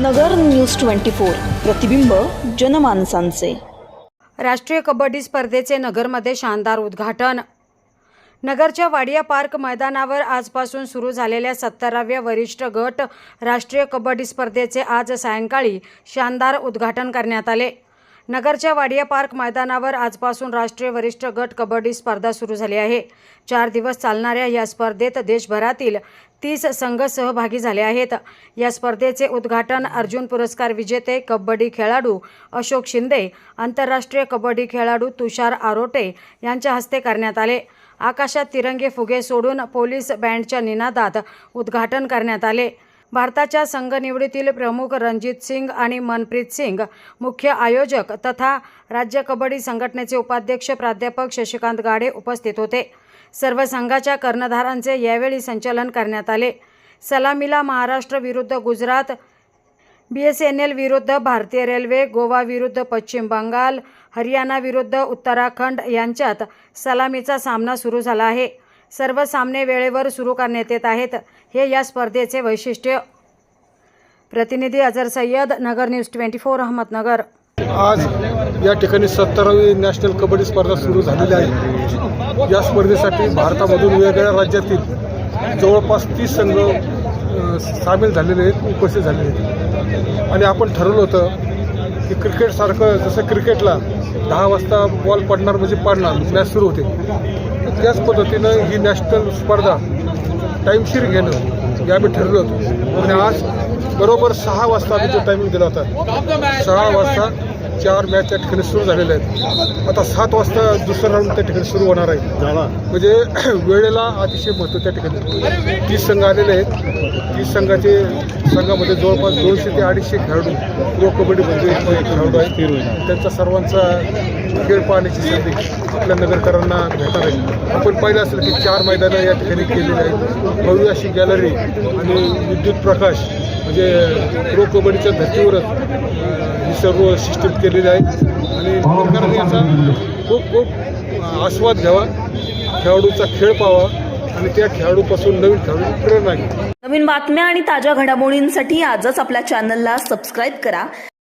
नगर news twenty four. प्रतिबिंब जनमानसांचे. राष्ट्रीय कबड्डी स्पर्धेचे नगरमध्ये शानदार उद्घाटन. नगरच्या वाडिया पार्क मैदानावर आजपासून सुरू झालेल्या सत्तराव्या वरिष्ठ गट राष्ट्रीय कबड्डी स्पर्धेचे आज सायंकाळी शानदार उद्घाटन करण्यात आले. नगरच्या वाडिया पार्क मैदानावर आजपासून राष्ट्रीय वरिष्ठ गट कबड्डी स्पर्धा सुरू झाली आहे. चार दिवस चालणाऱ्या या स्पर्धेत देशभरातील तीस संघ सहभागी झाले आहेत. या स्पर्धेचे उद्घाटन अर्जुन पुरस्कार विजेते कबड्डी खेळाडू अशोक शिंदे आंतरराष्ट्रीय कबड्डी खेळाडू तुषार आरोटे यांच्या हस्ते करण्यात आले. आकाशात तिरंगे फुगे सोडून पोलीस बँडच्या निनादात उद्घाटन करण्यात आले. भारताच्या संघ निवडीतील प्रमुख रणजित सिंग आणि मनप्रीत सिंग मुख्य आयोजक तथा राज्य कबड्डी संघटनेचे उपाध्यक्ष प्राध्यापक शशिकांत गाडे उपस्थित होते. सर्व संघाच्या कर्णधारांचे यावेळी संचालन करण्यात आले. सलामीला महाराष्ट्र विरुद्ध Gujarat B S N L विरुद्ध भारतीय रेल्वे गोवा विरुद्ध पश्चिम बंगाल हरियाणा विरुद्ध उत्तराखंड यांच्यात सलामीचा सामना सुरू झाला आहे. सर्व सामने वेळेवर सुरू करण्यात येत आहेत. हे या स्पर्धेचे वैशिष्ट्य. प्रतिनिधी Azhar Syed Nagar news twenty four Ahmednagar. आज या ठिकाणी सत्तरावी नॅशनल कबड्डी स्पर्धा सुरू झालेली आहे. या स्पर्धेसाठी भारतामधून वेगवेगळ्या राज्यातील जवळपास तीस संघ सामील झालेले आहेत उपस्थित झालेले आहेत. आणि आपण ठरवलं होतं की क्रिकेटसारखं जसं क्रिकेटला दहा वाजता बॉल पडणार म्हणजे पडणार मॅच सुरू होते. त्याच पद्धतीनं ही नॅशनल स्पर्धा टाईमशीर घेणं हे आम्ही ठरलं होतं. आणि आज बरोबर सहा वाजता आम्ही जो टायमिंग दिला होता. सहा वाजता चार मॅच त्या ठिकाणी सुरू झालेल्या आहेत. आता सात वाजता दुसरा राऊंड त्या ठिकाणी सुरू होणार आहे. म्हणजे वेळेला अतिशय महत्त्व त्या ठिकाणी. तीस संघ आलेले आहेत. तीस संघाचे संघामध्ये जवळपास दोनशे ते अडीचशे खेळाडू प्रो कबड्डीमध्ये खेळाडू आहेत. त्यांचा सर्वांचा खेळ पाहण्याची संधी आपल्या नगरकरांना भेटणार आहे. पाहिलं असेल की चार मैदानं या ठिकाणी केलेली आहेत. भव्य अशी गॅलरी आणि विद्युत प्रकाश म्हणजे प्रो कबड्डीच्या धर्तीवरच ही सर्व सिस्टीम केलेली आहे आणि सरकारने याचा खूप खूप आस्वाद घ्यावा. खेळाडूचा खेळ पावा आणि त्या खेळाडूपासून नवीन खेळाडू प्रेरणा घ्या नवीन बातम्या आणि ताज्या घडामोडींसाठी आजच आपल्या चॅनलला सबस्क्राईब करा.